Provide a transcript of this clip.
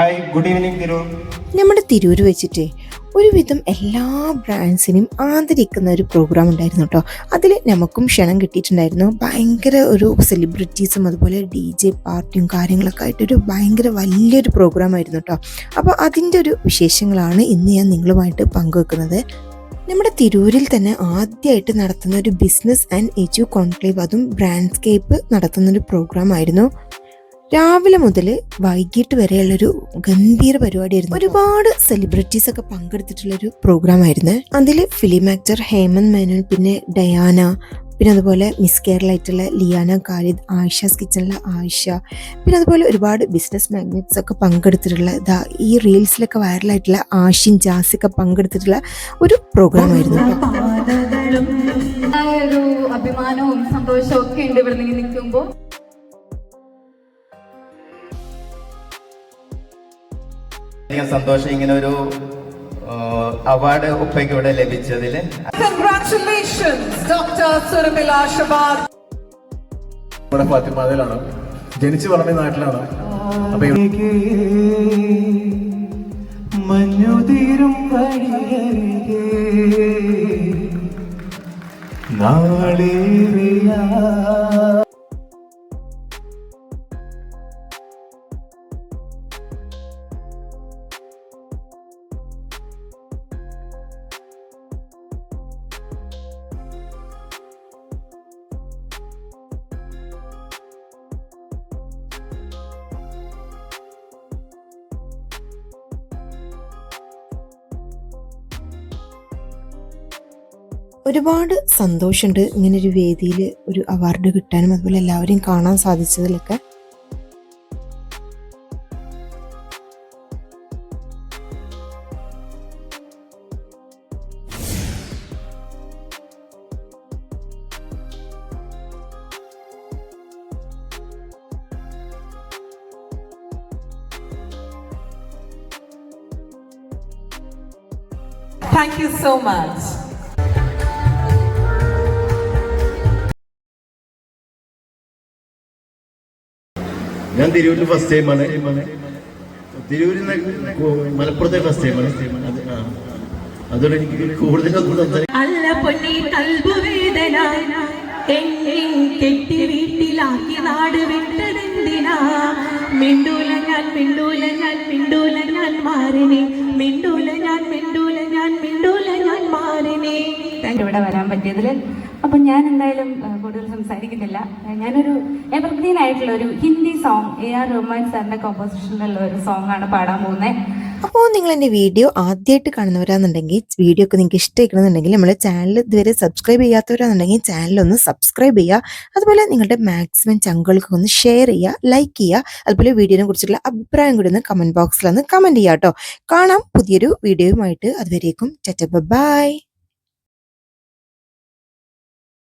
Hi good evening തിരു നമ്മുടെ തിരൂർ വെച്ചിട്ട് ഒരുവിധം എല്ലാ ബ്രാൻഡ്സിനും ആദരിക്കുന്ന ഒരു പ്രോഗ്രാം ഉണ്ടായിരുന്നു കേട്ടോ അതിൽ നമുക്കും ക്ഷണം കിട്ടിയിട്ടുണ്ടായിരുന്നു. ഭയങ്കര ഒരു സെലിബ്രിറ്റീസും അതുപോലെ ഡി ജെ പാർട്ടിയും കാര്യങ്ങളൊക്കെ ആയിട്ടൊരു ഭയങ്കര വലിയൊരു പ്രോഗ്രാം ആയിരുന്നു കേട്ടോ അപ്പോൾ അതിന്റെ ഒരു വിശേഷങ്ങളാണ് ഇന്ന് ഞാൻ നിങ്ങളുമായിട്ട് പങ്കുവെക്കുന്നത്. നമ്മുടെ തിരൂരിൽ തന്നെ ആദ്യമായിട്ട് നടത്തുന്ന ഒരു ബിസിനസ് ആൻഡ് എജു കോൺക്ലേവ് അതും ബ്രാൻഡ്സ്കേപ്പ് നടത്തുന്ന ഒരു പ്രോഗ്രാം ആയിരുന്നു. രാവിലെ മുതൽ വൈകിട്ട് വരെയുള്ളൊരു ഗംഭീര പരിപാടിയായിരുന്നു. ഒരുപാട് സെലിബ്രിറ്റീസ് ഒക്കെ പങ്കെടുത്തിട്ടുള്ള ഒരു പ്രോഗ്രാം ആയിരുന്നു. അതിൽ ഫിലിം ആക്ടർ ഹേമന്ത് മേനോൻ പിന്നെ ഡയാന പിന്നെ അതുപോലെ മിസ് കേരളായിട്ടുള്ള ലിയാന ഖാലിദ് ആയിഷാസ് കിച്ചണിലെ ആയിഷ പിന്നെ അതുപോലെ ഒരുപാട് ബിസിനസ് മാഗ്നറ്റ്സ് ഒക്കെ പങ്കെടുത്തിട്ടുള്ള ഇതാ ഈ റീൽസിലൊക്കെ വൈറലായിട്ടുള്ള ആഷിൻ ജാസ് ഒക്കെ പങ്കെടുത്തിട്ടുള്ള ഒരു പ്രോഗ്രാം ആയിരുന്നു. അഭിമാനവും സന്തോഷവും ഒക്കെ ഉണ്ട് ഇവിടെ നിൽക്കുമ്പോൾ. എനിക്ക് സന്തോഷം ഇങ്ങനെ ഒരു അവാർഡ് ഉപ്പയ്ക്ക് ഇവിടെ ലഭിച്ചതിൽ. ഇവിടെ ഫാത്തിമാതയിലാണ് ജനിച്ചു വളർന്ന നാട്ടിലാണ്. അപ്പൊ മഞ്ഞുതീരും നാളേറിയാ ഒരുപാട് സന്തോഷമുണ്ട് ഇങ്ങനെ ഒരു വേദിയിൽ ഒരു അവാർഡ് കിട്ടാനും അതുപോലെ എല്ലാവരെയും കാണാൻ സാധിച്ചതിലൊക്കെ Thank you so much. ഞാൻ തിരൂരിൽ ഫസ്റ്റ് ടൈമാണ് തിരൂരിൽ മലപ്പുറത്തെ ഫസ്റ്റ് ടൈമാണ് അതോടെ എനിക്ക് കൂടുതലൊന്നും അല്ല പൊന്നി കൽബുവേദന എന്നെയും കെട്ടി വീട്ടിലാക്കി നാട് വിട്ടതെന്തിനാ? മിണ്ടൂല ഞാൻ മിണ്ടൂല ഞാൻ മിണ്ടൂല ഞാൻ മാറിനെ മിണ്ടൂല ഞാൻ മിണ്ടൂല ഞാൻ മിണ്ടൂല മാറിനെ ഇവിടെ വരാൻ പറ്റിയതിൽ. അപ്പം ഞാൻ എന്തായാലും കൂടുതൽ സംസാരിക്കുന്നില്ല. ഞാനൊരു എവർഗ്രീൻ ആയിട്ടുള്ള ഒരു Hindi song A R Rahman സാറിന്റെ കോമ്പോസിഷനിലുള്ള ഒരു സോങ് ആണ് പാടാൻ പോകുന്നത് അപ്പോൾ നിങ്ങൾ എന്റെ വീഡിയോ ആദ്യമായിട്ട് കാണുന്നവരാണെന്നുണ്ടെങ്കിൽ വീഡിയോ ഒക്കെ നിങ്ങൾക്ക് ഇഷ്ടമായിക്കണമെന്നുണ്ടെങ്കിൽ നമ്മുടെ ചാനൽ ഇതുവരെ സബ്സ്ക്രൈബ് ചെയ്യാത്തവരാണെന്നുണ്ടെങ്കിൽ ചാനലൊന്ന് സബ്സ്ക്രൈബ് ചെയ്യുക. അതുപോലെ നിങ്ങളുടെ മാക്സിമം ചങ്കുകൾക്ക് ഒന്ന് ഷെയർ ചെയ്യുക ലൈക്ക് ചെയ്യുക. അതുപോലെ വീഡിയോനെ കുറിച്ചുള്ള അഭിപ്രായം കൂടി ഒന്ന് കമന്റ് ബോക്സിൽ ഒന്ന് കമന്റ് ചെയ്യുക കേട്ടോ. കാണാം പുതിയൊരു വീഡിയോയുമായിട്ട്. അതുവരേക്കും ചറ്റ ബൈ